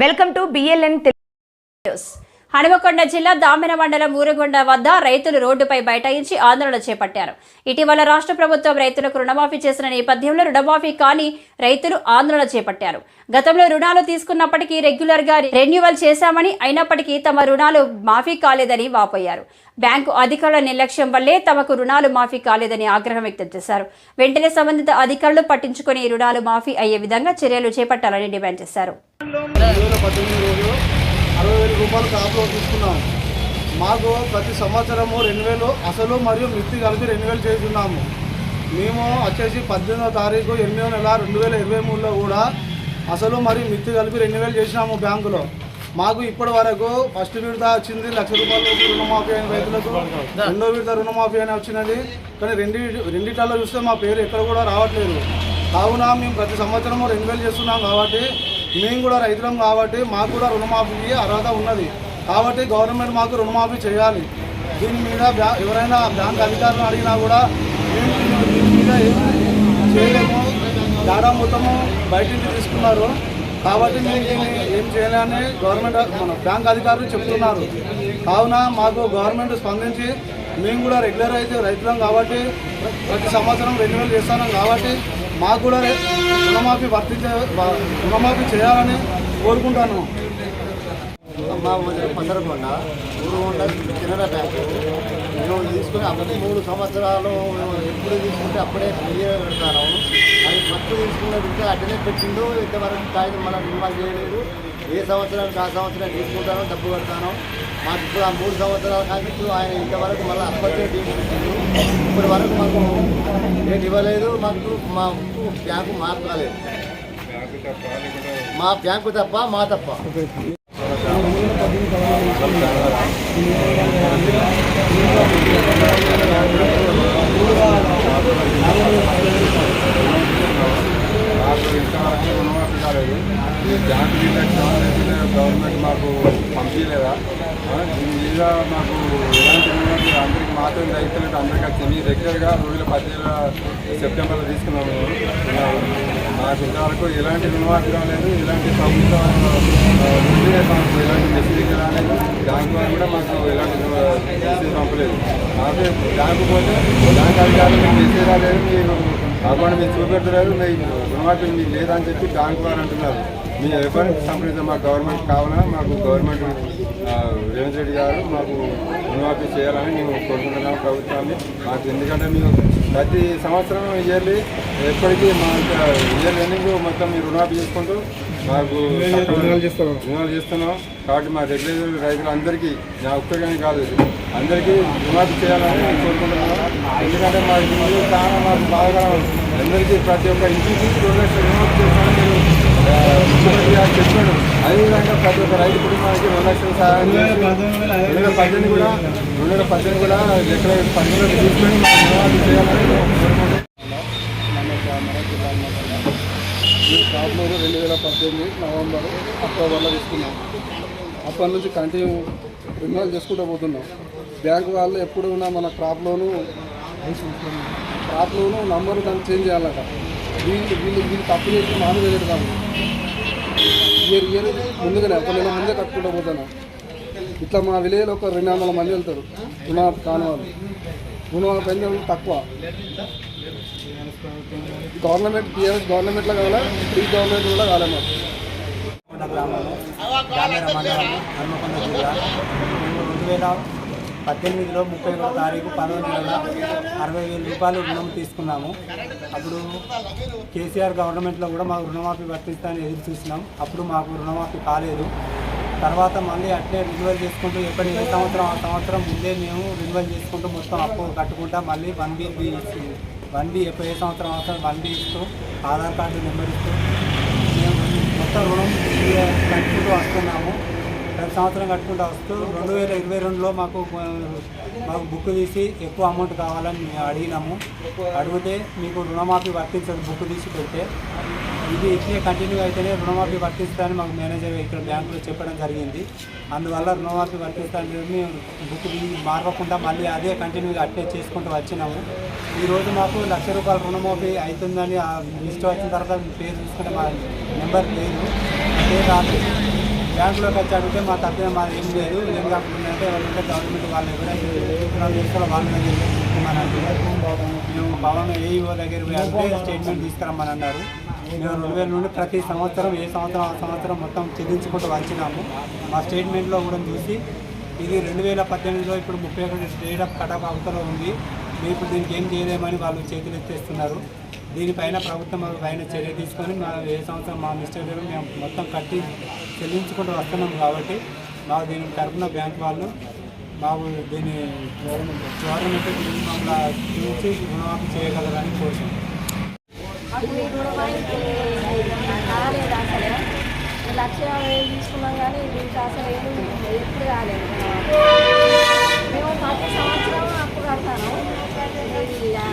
Welcome to BLN news. Hanumakonda జిల్లా దామిన మండలం ఊరగొండ వద్ద రైతులు రోడ్డుపై బైఠాయించి ఆందోళన చేపట్టారు. ఇటీవల రాష్ట్ర ప్రభుత్వం రైతులకు రుణమాఫీ చేసిన నేపథ్యంలో రుణమాఫీ కాని రైతులు ఆందోళన చేపట్టారు. గతంలో రుణాలు తీసుకున్నప్పటికీ రెగ్యులర్గా రెన్యువల్ చేశామని అయినప్పటికీ తమ రుణాలు మాఫీ కాలేదని వాపోయారు. బ్యాంకు అధికారుల నిర్లక్ష్యం వల్లే తమకు రుణాలు మాఫీ కాలేదని ఆగ్రహం వ్యక్తం చేశారు. వెంటనే సంబంధిత అధికారులు పట్టించుకుని రుణాలు మాఫీ అయ్యే విధంగా చర్యలు చేపట్టాలని డిమాండ్ చేశారు. రెండు వేల పద్దెనిమిది రోజు అరవై వేల రూపాయలు కాపులో తీసుకున్నాం. మాకు ప్రతి సంవత్సరము రెండు వేలు అసలు మరియు మిత్తి కలిపి రెండు వేలు చేస్తున్నాము. మేము వచ్చేసి పద్దెనిమిదో తారీఖు ఎనిమిదో నెల రెండు వేల ఇరవై మూడులో కూడా అసలు మరియు మిత్తి కలిపి రెండు వేలు చేసినాము బ్యాంకులో. మాకు ఇప్పటి వరకు ఫస్ట్ విడత వచ్చింది లక్ష రూపాయలు రుణమాఫీ అయిన రైతులకు. రెండో విడత రుణమాఫీ అని వచ్చినది. కానీ రెండు రెండిట్లలో చూస్తే మా పేరు ఎక్కడ కూడా రావట్లేదు. కావున మేము ప్రతి సంవత్సరము రెండు వేలు చేస్తున్నాం కాబట్టి మేము కూడా రైతులం కాబట్టి మాకు కూడా రుణమాఫీకి అర్హత ఉన్నది. కాబట్టి గవర్నమెంట్ మాకు రుణమాఫీ చేయాలి. దీని మీద ఎవరైనా బ్యాంక్ అధికారులు అడిగినా కూడా మేము దీని- మీద చేయలేము. డాటా మొత్తము బయట నుంచి తీసుకున్నారు. కాబట్టి మేము దీన్ని ఏం చేయాలని గవర్నమెంట్ మన బ్యాంక్ అధికారులు చెప్తున్నారు. కావున మాకు గవర్నమెంట్ స్పందించి మేము కూడా రెగ్యులర్ అయితే రైతులం కాబట్టి ప్రతి సంవత్సరం రెన్యువల్ చేస్తున్నాం కాబట్టి మాకు కూడా రే- రుణమాఫీ వర్తించే రుణమాఫీ చేయాలని కోరుకుంటాను. మా ఊరు పందరకొండ ఊరు ఉండ కెనరా బ్యాంకు. లోన్ తీసుకుని అప్పుడు మూడు సంవత్సరాలు మేము ఎప్పుడు తీసుకుంటే అప్పుడే క్లియర్ పెడతాను. అది ఫస్ట్ తీసుకున్న బిడ్డ అట్టనే పెట్టిండు. ఇంతవరకు కాగితం మనం రిమాల్ చేయలేదు. ఏ సంవత్సరానికి ఆ సంవత్సరం తీసుకుంటానో డబ్బు పెడతాను మాకు ఇప్పుడు ఆ మూడు సంవత్సరాల కానీ ఇప్పుడు ఆయన ఇంతవరకు మళ్ళీ అప్పటికే తీసుకుంటుంది ఇప్పటి వరకు మాకు ఏంటి ఇవ్వలేదు. మాకు మా బ్యాంకు మార్చలేదు మా బ్యాంకు తప్ప మా తప్ప. కాలేదు గవర్నమెంట్ మాకు పంపించలేదా దీని మీద మాకు ఎలాంటి అందరికి మాత్రం రైతులకు అందరికీ వచ్చింది రెగ్యులర్గా రెండు వేల పదిహేను సెప్టెంబర్లో తీసుకున్నాము మేము ఇంతవరకు ఎలాంటి రుణమాఫీ లేదు ఎలాంటి ప్రభుత్వ మాకు ఎలాంటి మెసేజ్ రాలేదు బ్యాంకు వాళ్ళు కూడా మాకు ఎలాంటి మెసేజ్ పంపలేదు. మాకు బ్యాంకు పోతే బ్యాంక్ అధికారులు మీకు మెసేజ్ రాలేదు మీరు అకౌంట్ మీరు చూపెట్టలేదు మీ రుణమాఫీ మీకు లేదని చెప్పి బ్యాంకు వారు అంటున్నారు. మీ ఎవరికి సంప్రదించిన మా గవర్నమెంట్ కావాలన్నా మాకు గవర్నమెంట్ రేవంత్ రెడ్డి గారు మాకు రుణమాఫీ చేయాలని మేము కోరుకుంటున్నాం ప్రభుత్వాన్ని. మాకు ఎందుకంటే మేము ప్రతి సంవత్సరం ఇయర్లీ ఎప్పటికీ మా ఇయర్ ఎండింగ్ మొత్తం మీరు రుణమాఫీ చేసుకుంటూ మాకు రుణాలు చేస్తున్నాం. కాబట్టి మా రెగ్యులర్ రైతులందరికీ నా ఒక్కరికని కాదు అందరికీ రుణమాఫీ చేయాలని కోరుకుంటున్నాను ఎందుకంటే మా ఇల్లు చాలా మాకు బాగా అందరికీ ప్రతి ఒక్క ఇంటికి రెండు లక్షల రుణమాఫీ ఆ, ముఖ్యమంత్రి గారు చెప్పాడు అదేవిధంగా ప్రతి ఒక్క రైతు కుటుంబానికి రెండు లక్షల సహాయం రెండు వేల పద్దెనిమిది కూడా రెండు వేల పద్దెనిమిది కూడా లెక్కల పద్దెనిమిది తీసుకొని మా రుణమాఫీ చేయాలని కోరుకుంటున్నాను ఈ కాపులో రెండు వేల పద్దెనిమిది నవంబర్ అక్టోబర్లో తీసుకున్నాం అప్పటి నుంచి కంటిన్యూ రిన్యూవల్ చేసుకుంటూ పోతున్నాం బ్యాంకు వాళ్ళు ఎప్పుడు ఉన్నా మన crop loan crop loan number దాన్ని చేంజ్ చేయాలట వీళ్ళు వీళ్ళు వీళ్ళు తప్పు చేసి మామూలు పెడతాము ఇయర్ ఇయర్ ముందుగానే ఒక నెల ముందే కట్టుకుంటూ పోతాను. ఇట్లా మా విలేజ్లో ఒక రెండు వందల మంది వెళ్తారు. రుణమాఫీ కాని వాళ్ళు రుణమాఫీ అయిన వాళ్ళు తక్కువ. గవర్నమెంట్ టీఆర్ఎస్ గవర్నమెంట్లో కావాలా? ప్రీ గవర్నమెంట్ కూడా కాలే మాకు కొండ గ్రామీణ మండలము హన్మకొండ జిల్లా. రెండు వేల పద్దెనిమిదిలో ముప్పై ఒకటో తారీఖు పదకొండు అరవై వేల రూపాయలు రుణం తీసుకున్నాము. అప్పుడు కేసీఆర్ గవర్నమెంట్లో కూడా మాకు రుణమాఫీ వర్తిస్తానని ఎదురు చూసినాం. అప్పుడు మాకు రుణమాఫీ కాలేదు. తర్వాత మళ్ళీ అట్లే రిన్యువల్ చేసుకుంటూ ఎప్పటి ఏ సంవత్సరం ఆ సంవత్సరం ముందే మేము రిన్యువల్ చేసుకుంటూ మొత్తం అప్పు కట్టుకుంటా మళ్ళీ వన్ బీ వన్ బీ ఎప్పుడు ఏ సంవత్సరం అవసరం వన్ బీ ఇస్తూ ఆధార్ కార్డు నెంబర్ ఇస్తూ మేము మొత్తం రుణం కట్టుకుంటూ వస్తున్నాము. ప్రతి సంవత్సరం కట్టుకుంటూ వస్తూ రెండు వేల ఇరవై రెండులో మాకు మాకు బుక్ తీసి ఎక్కువ అమౌంట్ కావాలని మేము అడిగినాము. అడిగితే మీకు రుణమాఫీ వర్తించదు బుక్ తీసి పెడితే. ఇది ఇట్లే కంటిన్యూ అయితేనే రుణమాఫీ వర్తిస్తానని మాకు మేనేజర్ ఇక్కడ బ్యాంకులో చెప్పడం జరిగింది. అందువల్ల రుణమాఫీ వర్తిస్తానని మేము బుక్ తీ- మార్వకుండా మళ్ళీ అదే కంటిన్యూగా అట్లే చేసుకుంటూ వచ్చినాము. ఈరోజు మాకు లక్ష రూపాయల రుణమాఫీ అవుతుందని ఆ లిస్ట్ వచ్చిన తర్వాత పేరు చూసుకుంటే మా నెంబర్ లేదు. అదే రాత్రి బ్యాంకులోకి వచ్చి అడిగితే మా తప్పిన మాది ఏం లేదు. ఏం కాకుండా అంటే ఎవరంటే గవర్నమెంట్ వాళ్ళు ఎవరైనా ఎకరాలు చేస్తారో వాళ్ళ దగ్గర తీసుకోమని మేము భవన్ ఏఈఓ దగ్గర పోయి అడిగితే స్టేట్మెంట్ తీసుకురమ్మని అన్నారు మేము రెండు వేల నుండి ప్రతి సంవత్సరం ఏ సంవత్సరం ఆ సంవత్సరం మొత్తం చెల్లించుకుంటూ వచ్చినాము. మా స్టేట్మెంట్లో కూడా చూసి ఇది రెండు వేల పద్దెనిమిదిలో ఇప్పుడు ముప్పై ఒకటి స్టేట్ ఆఫ్ కటాఫ్ అవతల ఉంది. మీరు ఇప్పుడు దీనికి ఏం చేయలేమని వాళ్ళు చేతులు ఎత్తేస్తున్నారు దీనిపైన ప్రభుత్వం పైన చర్య తీసుకొని మా ఏ సంవత్సరం మా మిస్టేక్ దగ్గర మేము మొత్తం కట్టి చెల్లించుకుంటూ వస్తున్నాం కాబట్టి మాకు దీని తరఫున బ్యాంక్ వాళ్ళు మాకు దీన్ని గవర్నమెంట్ దీన్ని మమ్మల్ని చూసి రుణమాఫీ చేయగలరని కోరుతున్నాం. అప్పుడు అసలు లక్ష తీసుకున్నాం కానీ దీనికి అసలు ఏమి ఎప్పుడు కాలేదు మేము ప్రతి సంవత్సరం అప్పు కడతాను ఇది, ఆ,